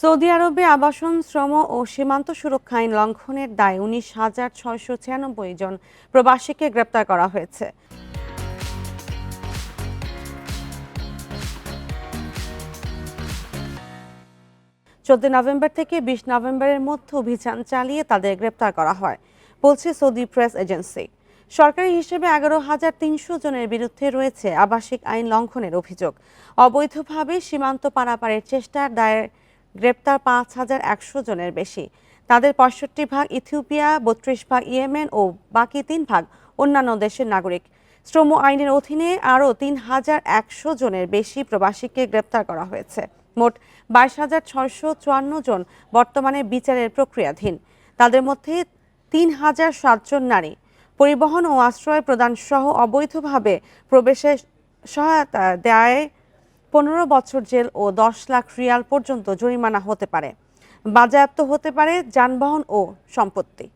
Saudi আরবে আবাসন, শ্রম ও সীমান্ত সুরক্ষা আইন লঙ্ঘনের দায়ে উনিশ হাজার ছয়শো ছিয়ানব্বই জন প্রবাসীকে গ্রেপ্তার করা হয়েছে। চোদ্দ নভেম্বর থেকে বিশ নভেম্বরের মধ্যে অভিযান চালিয়ে তাদের গ্রেপ্তার করা হয়, বলছে সৌদি প্রেস এজেন্সি। সরকারি হিসেবে এগারো হাজার তিনশো জনের বিরুদ্ধে রয়েছে আবাসিক আইন লঙ্ঘনের অভিযোগ। অবৈধভাবে সীমান্ত পারাপারের চেষ্টার দায়ের গ্রেপ্তার পাঁচ হাজার একশো জনের বেশি। তাদের পঁয়ষট্টি ভাগ ইথিওপিয়া, বত্রিশ ভাগ ইয়েমেন ও বাকি তিন ভাগ অন্যান্য দেশের নাগরিক। শ্রম আইনের অধীনে আরও তিন হাজার একশো জনের বেশি প্রবাসীকে গ্রেপ্তার করা হয়েছে। মোট বাইশ হাজার ছয়শো চুয়ান্ন জন বর্তমানে বিচারের প্রক্রিয়াধীন। তাদের মধ্যে তিন হাজার সাতজন নারী। পরিবহন ও আশ্রয় প্রদান সহ অবৈধভাবে প্রবেশের সহায়তা দেয় পনেরো বছর জেল ও দশ লাখ রিয়াল পর্যন্ত জরিমানা হতে পারে। বাজেয়াপ্ত হতে পারে যানবাহন ও সম্পত্তি।